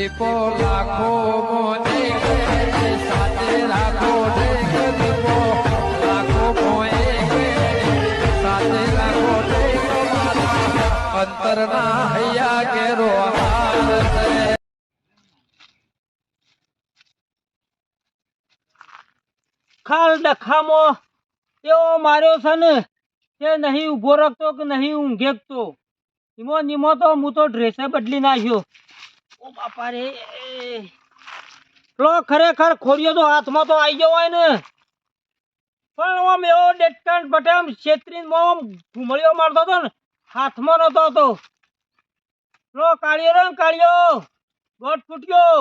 દીપો લાખો મોને સાથે રાખો ઢેક દીપો, લાખો મોએ સાથે રાખો અંતરના હૈયા કેરો હાર ખાલ ડખામો એવો માર્યો છે ને, તે નહીં ઊભો રાખતો કે નહીં ઊંઘેકતો? નિમો નિમો તો હું તો ડ્રેસે બદલી નાખ્યો. પેલો ખરેખર ખોડિયો તો હાથમાં તો આવી ગયો હોય ને. પણ આમ એવો ડેટકાન બટે આમ છેતરીને આમ ઘુમળીઓ મારતો હતો ને, હાથમાં નતો હતો લો, કાળિયો રે કાળિયો, ગોટ ફૂટ્યો.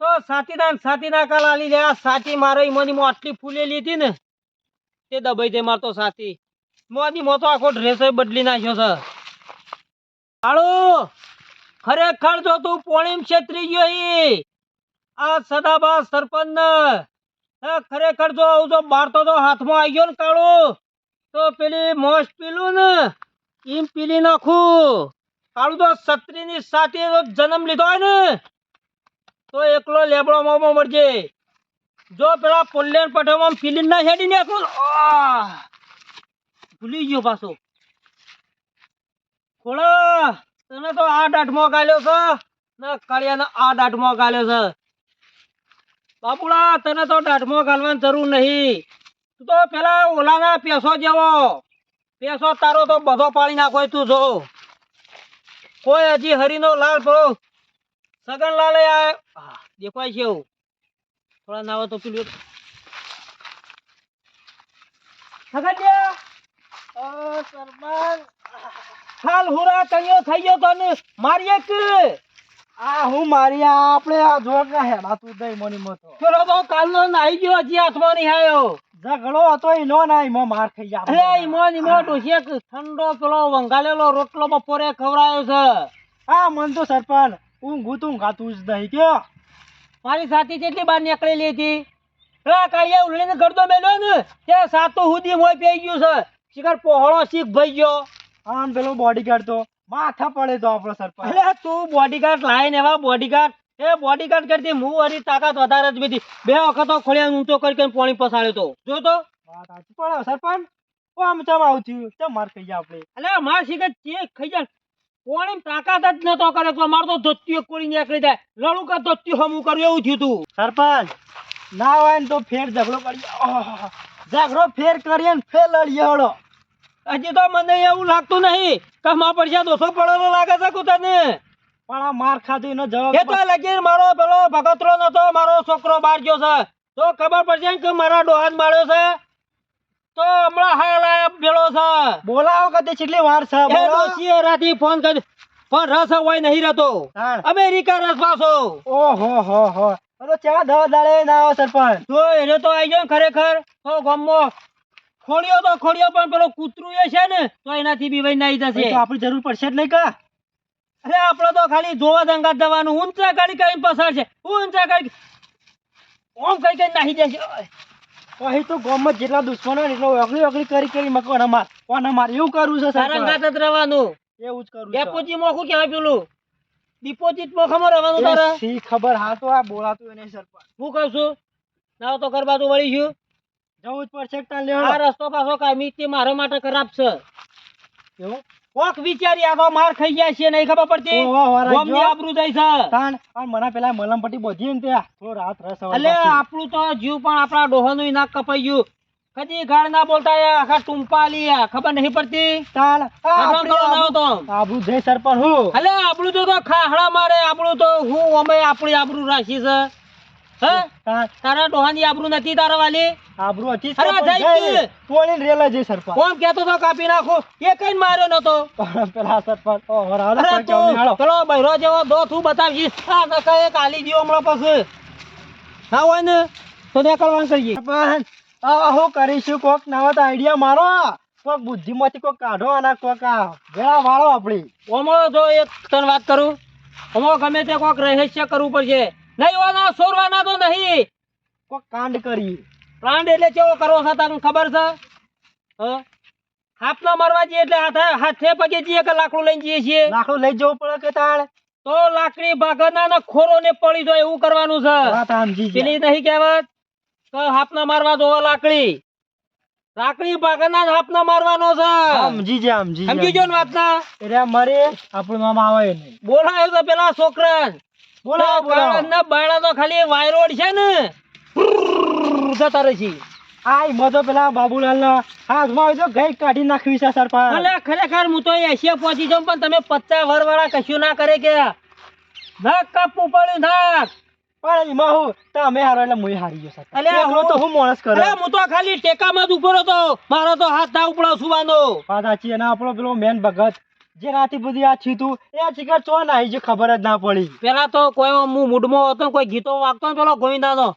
તો સાતીના ને સાતીના લાલી રહ્યા સાચી મારો ઈમોની મો આટલી ફૂલેલી હતી ને, તે દબાઈ દે મારતો સાતી. મોની મો તો આખો ડ્રેસ બદલી નાખ્યો છે. હાળો ખરેખર જો તું પોણીમ છેતરી ગયો આ સદાબા સરપંચ ખરેખર જો આવું જો મારતો તો હાથમાં આવી ગયો ને કાળો, તો પેલી મોસ પીલું ને એમ પીલી નાખું. કાળું તો સત્રીની સાથે જન્મ લીધો હોય ને, તો એકલો લેબડો મોમો મળજે જો પેલા પુલ્લેન પઠામાં ફિલિન ના હેડી ને ભૂલી ગયો પાછો. ખોળા તને તો આ દાઢમાં ગાલ્યો છે. ને કળિયાને આ દાઢમાં ગાલ્યો છે. બાપુડા, તને તો દાઢમો ગાલવાની જરૂર નહીં. તું તો પેલા ઓલાના પેસો જેવો. પેસો તારો તો બધો પાડી નાખો તું જો. કોઈ હજી હરીનો લાલ પેલો સગન લાલે આ દેખાય છે એવું. થોડા નાવો તો પેલું સગન સરપંચ હાલ હુરા કયો થઈ ગયો તને મારીએ કે આ હું મારી આપણે આ જોડ ના હેડા તું દઈ મની મતો પેલો તો કાલનો નાઈ ગયો હજી હાથમાં નહીં આવ્યો ઝઘડો હતો ઈ નો ના મો માર ખાઈ જા અરે મોની મોટો શેક ઠંડો પેલો વંગાલેલો રોટલો બપોરે ખવડાયો છે. આ મન તો સરપંચ ઊંઘું તું ખાતું જ નહીં ગયો મારી સાથી જેટલી બાર નીકળેલી હતી. પેલા કાળિયા ઉલડીને ગરદો મેલ્યો ને તે સાતું સુધી મોય પેઈ ગયું છે. શિખર પહોળો શીખ ભઈ ગયો. આમ પેલો બોડીગાર્ડ તો માથા પડે તો આપણો સરપંચ અરે તું બોડીગાર્ડ લાઈન એવા બોડીગાર્ડ એ બોડીગાર્ડ કરતી હું હરી તાકાત વધારે જ બીધી બે વખત ખોળ્યા ઊંચો કરી કરીને પાણી પસાડ્યો તો. જો તો. વાત સાચી. પડે સરપંચ ઓ આમ ચમ આવતી ચમ માર ખાઈ જાય આપણે? અલે માર શીખે ચેક ખાઈ જાય પાણી તાકાત જ નતો કરે તો મારો તો ધોતીઓ કોળી નીકળી જાય. લડું કા ધોત્યો હમું કર્યું એવું થયું તું. સરપંચ ના હોય ને તો ફેર ઝઘડો આહ! ઝઘડો ફેર કરીએ ને ફેર લડીએ હળો. હજી તો મને એવું લાગતું નહીં કે મા પડશે દોસો પડેલો લાગે છે કુતરને. પણ આ માર ખાધી નો જવાબ એ તો લગી મારો પેલો ભગતરો નતો મારો છોકરો બહાર ગયો છે. તો ખબર પડશે કે મારા ડોહાન માર્યો છે? તો હમણાં હાલ આયા છે. બોલાવો કદી કેટલી વાર છે એ. ડોશીએ રાતી ફોન કરી પણ રસ હોય નહીં રહેતો. અમેરિકા રસ પાછો. ઓહો હો હો. તો ચા દવા દાડે ના આવે સરપંચ. તો એને તો આવી ગયો ખરેખર. તો ગામમાં ખોડ્યો તો ખોડ્યો પણ પેલો કૂતરું એ છે ને તો એનાથી બી વહી નાઈ જશે. આપણી જરૂર પડશે જ નહીં કા? અરે આપડે તો ખાલી જોવા દંગા દવાનું ઊંચા ગાડી કરીને પસાર છે ઊંચા ગાડી ઓમ કઈ કઈ નાહી જશે અહીં તો ગામમાં જેટલા દુશ્મનો એટલો ઓગળી ઓગળી કરી કરી મકવાના માર કોના માર? એવું કરવું છે સારા ગાત જ રહેવાનું. એવું જ કરવું ડેપોજી મોખું ક્યાં પેલું? ડિપોઝિટ મોખામાં રહેવાનું તારે? સી ખબર? હા તો આ બોલાતું એને સરપંચ. હું કહું છું ના તો કરવા તો વળી છું જવું જ પડશે આ રસ્તો પાછો કાયમી તે મારા માટે ખરાબ છે. એવું? કોક વિચારી આવા માર ખાઈ ગયા છે નહીં ખબર પડતી? ગોમની આબરૂ જાય છે. તાણ પણ મને પેલા મલમ પટ્ટી બોધી ને ત્યાં તો રાત રસ એટલે આપણું તો જીવ પણ આપણા ડોહાનું નાક કપાઈ ગયું. કદી ગાળ ના બોલતા આખા ટુંપા લીયા ખબર નહીં પડતી? ના આબરૂ- જય સરપંચ હું. અલે આપણું તો ખાહડા મારે આપણું તો હું અમે આપણી આબરૂ રાખી છે. તારા ડોહાની આબરૂ નથી તારા વાલી? આબરૂ હતી. તોડીને રેલા જઈ સરપંચ. કોણ કેતો તો કાપી નાખો. એ કઈ માર્યો નતો. પેલા સરપંચ હાલો. બૈરો જેવો દો તું બતાવી આ નકા એક આલી ગયો હમણાં પછી. ના હોય ને તો નીકળવાનું કરીએ સરપંચ આ હું કરીશું કોક નવા તો આઈડિયા મારો. કોક બુદ્ધિમાંથી કોક કાઢો અને કોક આ વેળા વાળો આપણી. ઓમો જો એક તને વાત કરું. ઓમો ગમે તે કોક રહસ્ય કરવું પડશે. નહીં વાના સોરવાના તો નહીં. કોક કાંડ કરી. કાંડ એટલે કેવો કરવો છે તને ખબર છે? હાથનો મરવા જઈએ એટલે હાથે હાથે પગે જઈએ કે લાકડું લઈને જઈએ છીએ? લાકડું લઈ જવું પડે કે તાળ તો લાકડી ભાગના ને ખોરો ને પડી જાય એવું કરવાનું છે. પેલી નહીં કહેવત? તો હાથના મારવા દો લાકડી. લાકડી ભાગના હાથના મારવાનો છે. સમજી ગયા સમજી સમજી ગયો ને વાતના? એટલે મરે આપણું નામ આવે નહીં. બોલાયો તો પેલા છોકરા બોલાવો બોલો. ના બાયડા તો ખાલી વાયરોડ છે ને. જતા રહે છે. આય મજો પેલા બાબુલાલ ના હાથમાં આવી તો ગઈ કાઢી નાખવી છે સરપંચ. અલે ખરેખર હું તો એશિયા પહોંચી જાઉં પણ તમે પચાસ વર વાળા કશું ના કરે કે? નાક કાપવું પડ્યું નાક. પણ એમાં હું તમે હારો એટલે મુય હારી ગયો તો હું માણસ કરે. અરે હું તો ખાલી ટેકામાં જ ઊભો હતો મારો તો હાથ ના ઉપડો સુવાનો વાત સાચી અને આપણો પેલો મેન ભગત. જે રાતે બધી આ છીતું એ ચીકર ચો ના આવી ખબર જ ના પડી. પેલા તો કોઈ હું મૂડમાં હતો કોઈ ગીતો વાગતો ને પેલો ગોવિંદાનો.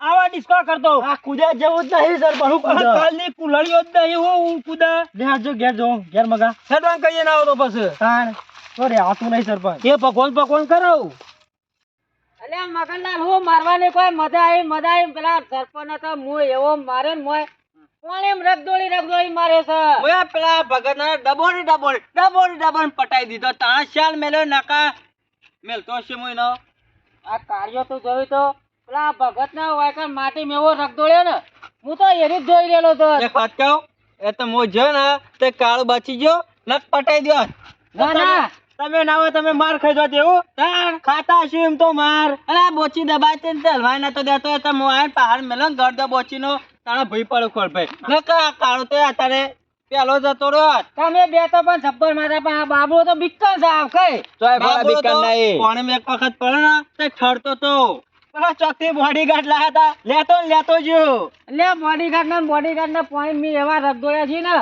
આવા ડિસ્કો કરતો. આ કુદ્યા જેવું જ નહીં સરપંચ હું કાલની કુલડીઓ જ નહીં હો હું કુદા. ઘેર જો ઘેર જો ઘેર મગા. સડવાન કહીએ ના આવતો પછી. તાણ તો રે આતું નહીં સરપંચ. એ ભગવાન ભગવાન કરો. અલ્યા મગનલાલ હું મારવાની કોઈ મજા આવી મજા આવી પેલા સરપંચ હતો હું એવો મારે મોય કોણ એમ રગદોળી રગદોળી મારે છે. ઓયા પેલા ભગત ના ડબોડી ડબોડી ડબોડી ડબોડી પટાઈ દીધો. તાણ શાલ મેલ્યો નકા મેલતો છે મોઈનો આ કાર્યો તો જોયું તો? પેલા ભગત ના વાયકર માટી મેવો રગદોળ્યો ને હું તો એરી જ જોઈ રહેલો તો. વાત કહું એ તો મો જો ને તે કાળ બચી ગયો નક પટાઈ દો ના ના. તમે ના હોય તમે માર ખાઈ દો તેવું. ખાતા શું એમ તો માર. અરે બોચી દબાઈ તે હલવાઈ નતો દેતો એ તો મો આઈને પહાડ મેલો ને ગરદો બોચી નો ભાઈ ભઈ પડ્યો ભાઈ. નકા કાળો તો અત્યારે પેલો જતો રહ્યો તમે બે તો પણ છપ્પર મારા પણ આ બાબુ તો બિક્કલ છે આવ ભલા બિકન તો કોણે એક વખત પડ્યો ને તે ઠરતો તો. પેલા ચોકથી બોડીગાર્ડ લાયા હતા. લેતો ને લેતો જો એટલે બોડીગાર્ડ ને બોડીગાર્ડ ને પોઈન્ટ મી એવા રગદોળ્યા છે ને.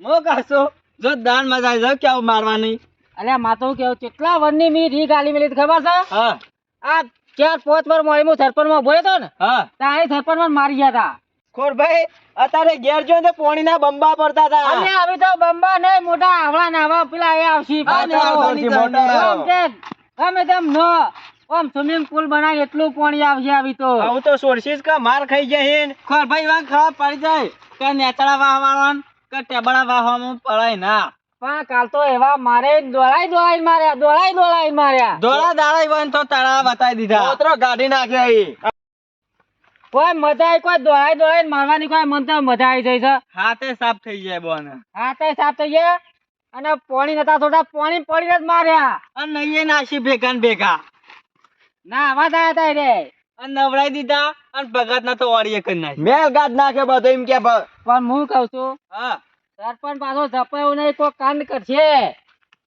મો કાસો જો દાન મજા આવી જાય કેવું મારવાની? અલ્યા માતો કેવું કેટલા વરની મી રી ગાલી મેલી ખબર છે? હા. આ ચાર પાંચ વાર મળી હું સરપંચમાં બોલ્યો તો ને હા. ત્યાં સરપંચમાં મારી ગયા હતા ખોરભાઈ અત્યારે ઘેર જો ને પોણીના બંબા પડતા હતા અમને આવી તો બંબા ને મોટા આવડા નાવા પેલા એ આવશી. હા, ને આમ તેમ ન. ઓમ સ્વિમિંગ પુલ બનાવી એટલું પાણી આવશે આવી તો. હું તો સોર્સિસ કા માર ખાઈ ગયા હેન ખોર ભાઈ વાં ખબર પડી જાય. કે નેચડા વાહવાનું કે ટેબડા વાહવામાં પડાય ના. પણ કાલ તો એવા મારે દોડાઈ દોડાઈ માર્યા દોડાઈ દોડાઈ માર્યા. દોડા દાડા વન તો તળા બતાવી દીધા. પોતરો ગાડી નાખ્યા ઈ કોઈ મજા આવી કોઈ દોડાઈ દોડાઈ મારવાની કોઈ મન તો મજા આવી જાય છે. હાથે સાફ થઈ જાય બોન. હાથે સાફ થઈ જાય અને પાણી નતા થોડા પાણી પડીને જ માર્યા. અને નઈએ નાસી ભેગા ને ભેગા. ના આવા થયા થાય રે. અને નવડાઈ દીધા અને ભગત ના તો વાળીએ કરી નાખી મેલ ગાદ નાખે બધો એમ કે પણ હું કઉ છું હા. સરપંચ પાછો જપાયું નહીં કોઈ કાંડ કરશે?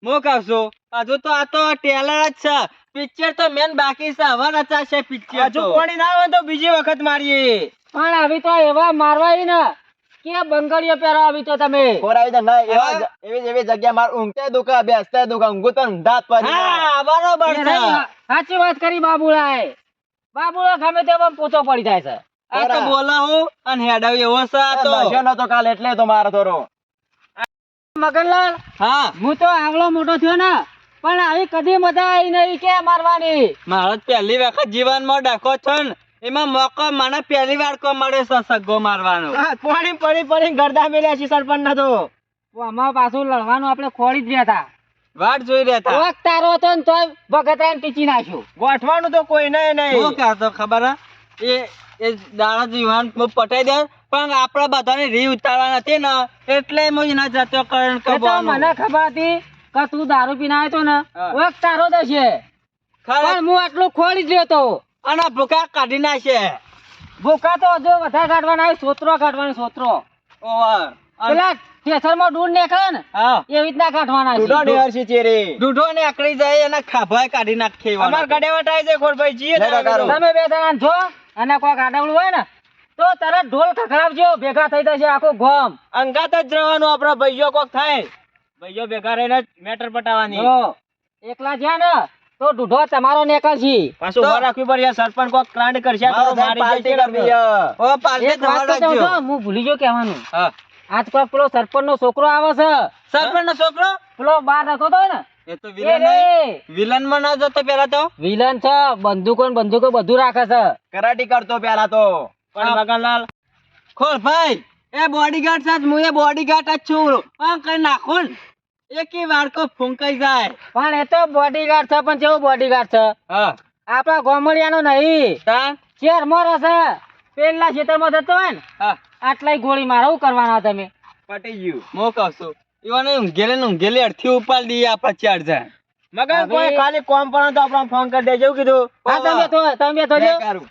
હું કહું છું હજુ તો આ તો ટેલર જ છે. પિક્ચર તો મેન બાકી છે. હવે રચાશે પિક્ચર હજુ કોણી ના હોય તો બીજી વખત મારીએ. પણ આવી તો એવા મારવાય ને કે બંગડીઓ પહેરો આવી તો તમે? ખોરાવી તો ના એવા એવી એવી જગ્યા માર ઊંઘતે દુખા બેસતે દુખા ઊંઘું તો દાંત પડી હા બરોબર છે. સાચી વાત કરી બાબુલાએ. બાબુલા ગમે તે પણ પોતો પડી જાય છે. આ તો બોલાવું અને હેડાવી એવો છે આ તો. નતો કાલ એટલે તો મારો થોડો મગનલાલ હા. હું તો આવલો મોટો થયો ને પણ આવી કદી મજા આવી નહીં કે મારવાની. મારો પહેલી વખત જીવનમાં ડખો છો ને એમાં મોકો મને પહેલી વાર કો મળે છે સગ્ગો મારવાનો. પાણી પડી પડી ગરદા મેલ્યા છે સરપંચ ના તો આમાં પાછું લડવાનું આપણે ખોડી જ રહ્યા હતા વાટ જોઈ રહ્યા હતા વખત તારો હતો ને તોય ભગત ટીચી નાખ્યું. ગોઠવાનું તો કોઈ નહીં. નહીં શું કહેતો ખબર? એ એ દાડા જીવન પટાઈ દે. પણ આપણા બધાને રી ઉતારવા નથી ને એટલે હું જતો કરણ એ મને ખબર હતી કે તું દારૂ પીને આવ્યો તો ને ઓક તારો છે. પણ હું આટલું ખોડી જ લેતો અને ભૂકા કાઢી નાખે ભૂકા તો હજુ વધારે કાઢવાના આવે સોતરો કાઢવાનો સોતરો. ઓવર પેલા થેસરમાં દૂધ નીકળે ને એવી રીતના કાઢવાના છે. નિહર છે ચેરી. દૂધો ને આકડી જાય એના ખાભાય કાઢી નાખે અમાર ગડેવા ટાઈ જાય ખોરભાઈ જીએ તમે બે જણા છો અને કોઈ કાઢવડું હોય ને તો તરત ઢોલ ખખડાવજો ભેગા થઈ જશે આખો ગોમ. અંગાત જ રહેવાનું આપણા ભાઈઓ કોક થાય. ભાઈઓ ભેગા રહીને જ મેટર પટાવવાની એકલા જ્યાં ને તો ઢૂઢો તમારો નીકળશે. પાછું ઊભા રાખવી પડે સરપંચ કોક કાંડ કરશે તો મારી જશે ઓ પાર્ટી એક વાત તો કહું ધોળાવજો. છું, હું ભૂલી ગયો કહેવાનું. હા. આજ કોક પેલો સરપંચ નો છોકરો આવે છે. સરપંચ નો છોકરો? પેલો બાર રાખો તો ને. એ તો વિલન વિલનમાં ના જતો પેલા તો? વિલન છે બંદૂકો ને બંદૂકો બધું રાખે છે. કરાટી કરતો પેલા તો. પણ મગનલાલ ખોલ ભાઈ. એ બોડીગાર્ડ સાથ હું એ બોડીગાર્ડ જ છું. પણ કઈ નાખો ને. એકી વાળકો ફૂંકાઈ જાય. પણ એ તો બોડીગાર્ડ છે પણ કેવું બોડીગાર્ડ છે? હા. આપણા ગોમડિયાનો નહીં. તા? મોરો છે પેલા ખેતરમાં જતો હોય ને હા. આટલાય ગોળી મારો કરવાના તમે? પટી ગયું. મો કહશો ઈવાને ઊંઘેલે ને ઊંઘેલે અડથી ઉપાડ દઈએ આપણા ચાર જાય મગર કોઈ ખાલી કોમ પણ તો આપણો ફોન કરી દેજો કીધું. હા તમે તો તમે તો કરું.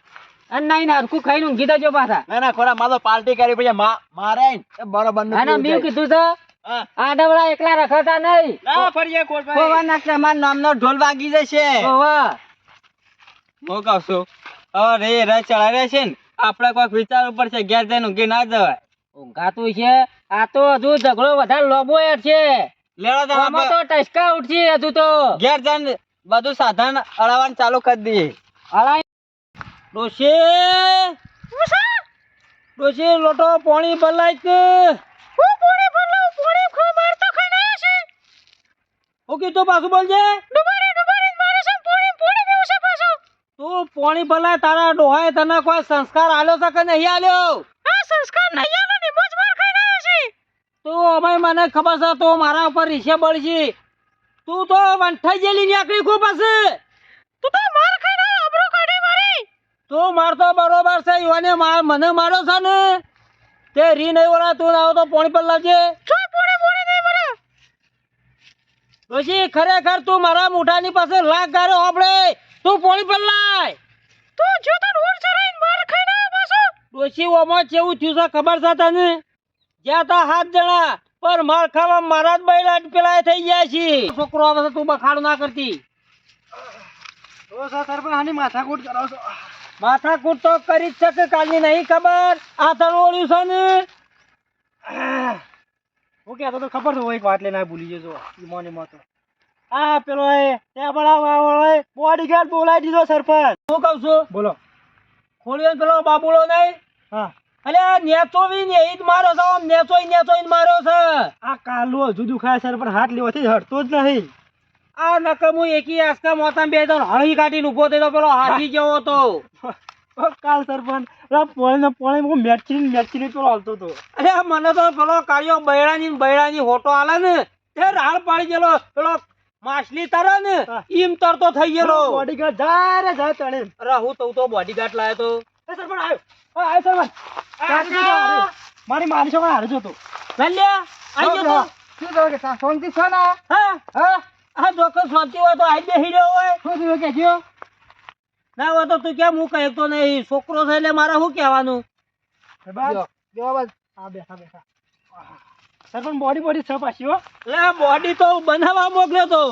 અને નહીં ના હરખું ખાઈને ઊંઘી દેજો પાછા. ના ના ખોરા મારો પાર્ટી કરી પછી મારે બરોબરનું અને મેં કીધું છે હા. એકલા રખડતા નહીં. ના ફરીએ કોટ ભાઈ. ભાઈ નાખશે નામનો ઢોલ વાગી જશે. ઓવે. હું કહું છું રે રે ચડાવ્યા છે ને આપણે કોઈક વિચારવું પડશે ઘેર જઈને ઊંઘી ના જવાય. ઊંઘાતું છે? આ તો હજુ ઝઘડો વધારે લોબો યાર છે. લેડો તો આપણે ઉઠશે હજુ તો. ઘેર જઈને બધું સાધન અડાવવાનું ચાલુ કરી દઈએ. ડોશી? ડોશી લોટો પાણી ભલાય કે હું પાણી ભલાવ પાણી ખો માર તો ખાઈ ના છે. હું કીધું પાછું બોલજે ડુબારી ડુબારી મારે છે પાણી પાણી પીવું છે પાછું. તું પાણી ભલાય તારા ડોહાએ તને કોઈ સંસ્કાર આલ્યો છે કે નહીં આલ્યો? આ સંસ્કાર નહીં આલ્યો ને બોજ માર ખાઈ ના છે. તું અમે મને ખબર છે તું મારા ઉપર રીસે બળશી તું તો વંઠાઈ જેલી નીકળી ખૂબ હશે તું તો માર ખાઈને આબરૂ કાઢી મારી મારતો બરોબર છે યુવાને મને મારો છે ને? તે રી નહીં વળા તું આવો તો પોણી પર લાવજે. પછી ખરેખર તું મારા મોઢાની પાસે લાગ ગારે આપણે તું પોણી પર લાય. તું જો તો રોડ ચરાઈને માર ખાઈ ના પાછો ડોશી ઓમાં કેવું થયું છે ખબર છે તને? જ્યાં તા હાથ જણા પર માર ખાવા મારા જ બૈલા પેલા થઈ ગયા છે છોકરો આવે તું બખાડ ના કરતી. તો સર પણ આની માથાકૂટ તો કરી જ શકે કાલની નહીં ખબર? આ તરવોળ્યું છે ને? હું કહેતો તો ખબર છે એક વાત લઈને ભૂલી જજો ઈમોને મોતો. આ પેલો એ ત્યાં બળાવા બોડીગાર્ડ બોલાવી દીધો સરપંચ. હું કહું છું બોલો. ખોલ્યો પેલો બાબુલો નહીં? હા. અલે નેચો બી ને ઈદ જ માર્યો છે નેચો નેચો ઈદ મારો છે. આ કાલું હજુ દુખાય પણ હાથ લેવાથી હટતો જ નહીં. આ નકમો એકી આસકા મોતા બે દોન હળી કાઢીને ઊભો થયો પેલો હાથી જેવો તો કાલ સરપંચ પોળે પોણે હું મેચી મેચી પેલો હાલતો હતો. અરે મને તો પેલો કાળિયો બૈરાની બૈરાની હોટો આલે ને તે રાળ પાડી ગયેલો પેલો માછલી તરે ને. ઈમ તરતો થઈ ગયેલો. બોડીગાર્ડ જારે જાય તણે અરે હું તો તો બોડીગાર્ડ લાયો તો. એ સરપંચ આવ્યો. આવ્યો સરપંચ. મારી મારી છોકરા હારે જતો. ગલ્યા આઈ ગયો તો. શું કહો કે શાંતિ છે ને? હા. હા? આ ચોક્કસ શાંતિ હોય તો આઈ બેહી રહ્યો હોય. શું થયું કે જો ના હોય તો તું કેમ હું કહેતો નહીં? છોકરો છે એટલે મારે શું કહેવાનું? બસ. બસ બોડી બોડી છે પાછી હો. એટલે બોડી તો બનાવવા મોકલ્યો તો.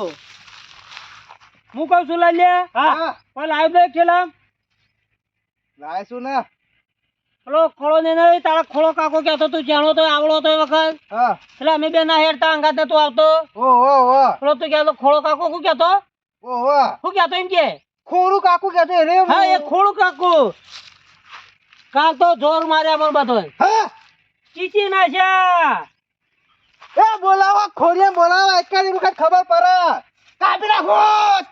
હું કહું છું લે. હા. પણ લાવી દે ખેલા લાય ને. પેલો ખોળો ને નહીં તારા ખોળો કાકો કહેતો તું જાણો તો આવડો તો એ વખત. એટલે અમે બે ના હેરતા અંગાતે તું આવતો. પેલો તું કહેતો ખોળો કાકો શું કહેતો? શું કહેતો એમ કે? ખોરું કાકુ કહેતો રે હા. એ ખોળું કાકો. કાલ તો જોર માર્યા મને બધો ચીચી નાખ્યા એ બોલાવો ખોરિયા બોલાવો એકાદી વખત ખબર પડે. કાપી નાખો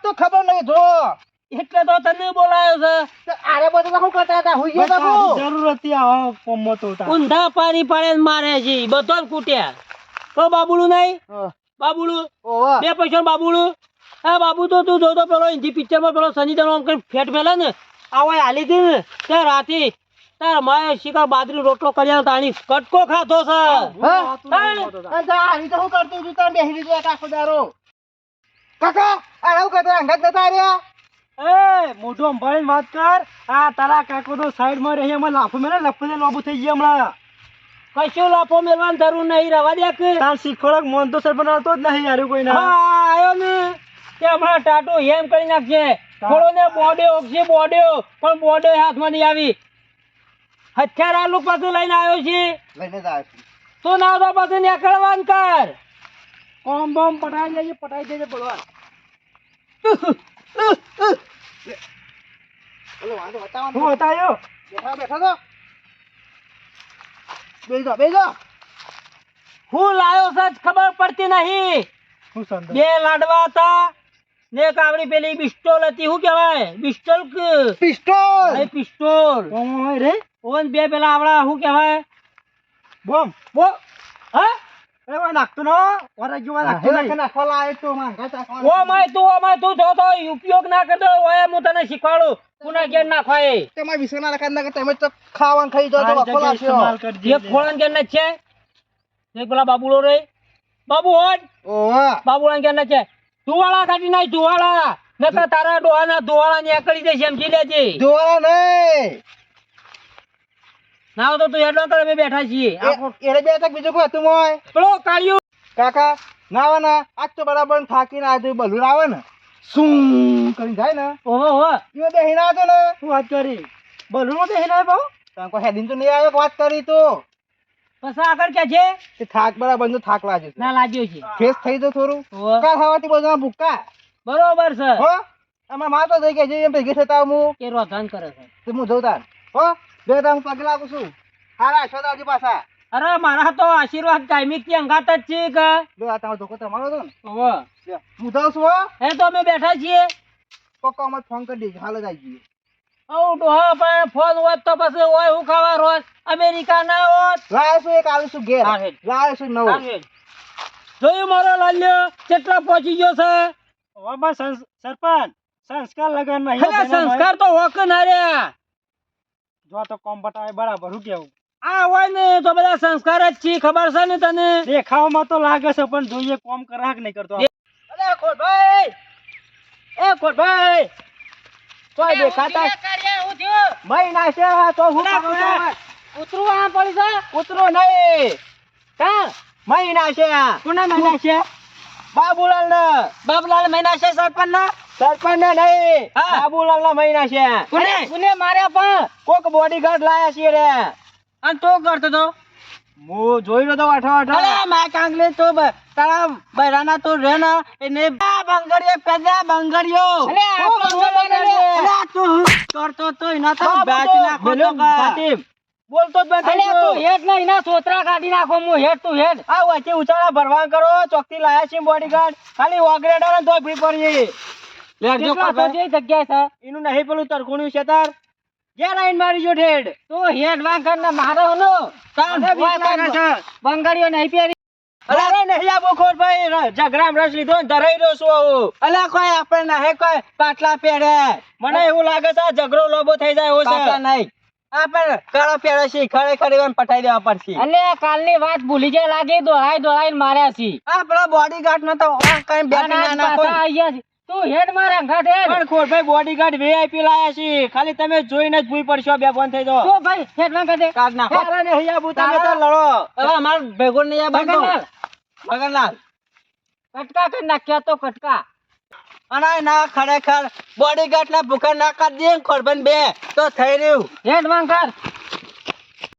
તો ખબર નહીં જો. એટલે તો તને બોલાયો છે. આરે બધું શું કરતા હતા? હુઈ ગયા જરૂર હતી આવા કોમમાં તો ઊંધા પાણી પાડે મારે છે બધો કૂટ્યા. તો બાબુડું નહીં? બાબુડું બે પૈસા બાબુડું હા બાબુ તો તું જોતો પેલો હિન્દી પિક્ચરમાં પેલો સની દેઓલ આમ કરીને ફેટ મેલે ને આવો હાલી હતી ને તે રાતે તાર માએ શિકાર બાજરી રોટલો કર્યા તાણી કટકો ખાધો છે. આની તો શું કરતો છું તમે બેસી દીધો આખો દારો. કાકા આ આવું કરતા અંગત નતા રહ્યા? એ મોઢું અંભાળીને વાત કર. આ તારા કાકો તો સાઈડમાં રહી એમાં લાફો મેળે લપડે લોબુ થઈ ગયા હમણાં. કશું લાફો મેળવાની જરૂર નહીં રવા દે કે તાર શીખોડક મોન તો સર બનાવતો જ નહીં યાર કોઈ હા આયો ને. કે હમણાં ટાટો હેમ કરી નાખશે થોડો ને બોડે ઓગશે બોડે. પણ બોડે હાથમાં નહીં આવી. હથિયાર આલુ પાછું લઈને આવ્યો છે. લઈને જ આવ્યો તું ના તો પાછું નીકળવાન કર. કોમ બોમ પટાઈ દેજે પટાઈ દેજે બોલવા હું બતાવ્યો બેઠા બેઠા તો બેસો બેસો હું લાયો છે ખબર પડતી નહીં. હું સંદર બે લાડવા હતા. ને એક આવડી પેલી પિસ્ટોલ હતી શું કહેવાય? પિસ્ટોલ કે? પિસ્તોલ એ પિસ્ટોલ. હોય રે? ઓન બે પેલા આવડા શું કહેવાય? બોમ. બો હા? અરે નાખતો ન ઓરા જેવા નાખતો નહીં નાખવા લાય તો માંગા ઓ માય તું ઓ માય તું જો તો ઉપયોગ ના કરતો ઓય હું તને શીખવાડું. કુના ઘેર નાખવા એ. તમે વિસરના લખા ના તમે તો ખાવાનું ખાઈ જાવ તો વખો લાગશે એક ફોળન ઘેર ને છે એક પેલા બાબુલો રે. બાબુ હોટ. ઓવા બાબુલાન ઘેર ને છે ધુવાળા કાઢી નાખ ધુવાળા. નકર તારા ડોહાના દોવાળા ને એકડી જશે સમજી લેજે. ધુવાળા નહીં. ના તો તું એટલો કરે બેઠા છીએ. એટલે એ- એને બે તક બીજું કોઈ હતું મોય પેલો કાળિયો. કાકા ના ના આજ તો બરાબર થાકીને આજે બલૂન આવે ને શું કરી જાય ને? ઓહો હો. ઈઓ આવ્યો તો ને. શું વાત કરી? બલુરમાં બેહીને આવ્યો બહુ? તમે કોઈ હેડીને તો નહીં આવ્યો વાત કરી તો? પછી આગળ કે છે? તે થાક બરાબર નો થાક લાગ્યો છે. ના લાગ્યો છે. ફેસ થઈ તો થોડું. ઓહો. ખાવાથી બધા ભૂક્કા. બરોબર છે. હો આમાં માતો થઈ કે જે એમ ભેગી થતા હું. કે રોધાન કરે છે. તે હું જોઉં તાર. હો બે તાર હું પગે લાગુ છું. હારા છો તારજી પાછા. અરે મારા તો આશીર્વાદ કાયમિકથી અંગાત જ છે કે. બે આ તમારો ધોકો તમારો હતો ને. લે, હું જાઉં છું હે. તો અમે બેઠા છીએ. કોકો અમે ફોન કરી દેજો. હાલ જ આવી જઈએ. આવું ડોહા પણ ફોન હોત તો પછી ઓય હું ખાવા રોજ? અમેરિકા ના હોત? લાવે છું એક આવું છું ઘેર? છું નવો? જોયું મારો લાલ્યો? કેટલા પહોંચી ગયો છે? સરપંચ સંસ્કાર લગન અલ્યા સંસ્કાર તો હોક ના રહ્યા. જો તો કોમ બતાવે બરાબર હું કેવું? આ હોય ને તો બધા સંસ્કાર જ છે ખબર છે ને તને? દેખાવમાં તો લાગે છે પણ જોઈએ કોમ કરાક નહીં કરતો. અરે ખોટભાઈ! એ ખોટભાઈ! કોઈ દેખાતા મહિના છે તો હું કરું છું? ઉતરું આ પડી છે? કૂતરો નહીં. કા? મહિના છે કોના મહિના છે? બાબુલાલ ને બાબુલાલ મહિના છે સરપંચ ના સરપંચ ને નહીં. બાબુલાલ ના મહિના છે. કોને? કોને માર્યા પણ? કોક બોડીગાર્ડ લાયા છે રે. અને તો કરતો તો? હું જોઈ રહ્યો તો વાઠો વાઠો. અરે મા કાંગલે તો તારા બૈરાના તો રે ને એને આ બંગડીઓ પેદા બંગડીઓ. અરે આ તો કરતો તો એના તો બેચ નાખો તો કા. બોલતો જ બંધ થઈ તું હેડ ને એના સોતરા કાઢી નાખો હું હેડ તું હેડ. આ વચ્ચે ઉચાળા ભરવા કરો ચોકતી લાયા છે બોડીગાર્ડ ખાલી ઓગરેડા ને તોય પડી લેજો જે જગ્યા છે. એનું નહીં પેલું તરખુણ્યું છે તાર. ઘેર આઈને મારી જો ઢેડ તું હેડ વાંકર ને મારો નો. બંગાળીઓ નહીં પહેરી. અરે નહીં આ બોખોર ભાઈ ઝઘરામ રસ લીધો ને ધરાઈ રહ્યો છું આવું. અલા કોઈ આપણે નહીં કોઈ પાટલા પહેરે. મને એવું લાગે છે ઝઘડો લોબો થઈ જાય એવો છે. નહીં. આપણે કાળો પહેરો છે ખરેખર એવાને પટાઈ દેવા પડશે. અલે કાલની વાત ભૂલી જાય લાગી દોડાઈ દોડાઈને માર્યા છે. આ બોડીગાર્ડ નો તો કઈ બેઠી ના નાખો. ને. આયા છે. તું હેડ મારા ઘાટ હેડ. પણ ખોરભાઈ બોડીગાર્ડ વીઆઈપી લાયા છે. ખાલી તમે જોઈને જ ભૂઈ પડશો બે બંધ થઈ જાવ તો ભાઈ હેડ વાંકા દે કાઢ નાખો. અરે નહીં આબુ તમે તો લડો. હવે અમાર ભેગો નહીં આ બંધો. મગનલાલ. મગનલાલ કટકા કરી નાખ્યા તો કટકા. અને ના, ખરેખર. બોડીગાર્ડ ના ભૂખા ના કાઢ દે ખોરભાઈ બે. તો થઈ રહ્યું. હેડ વાંકર?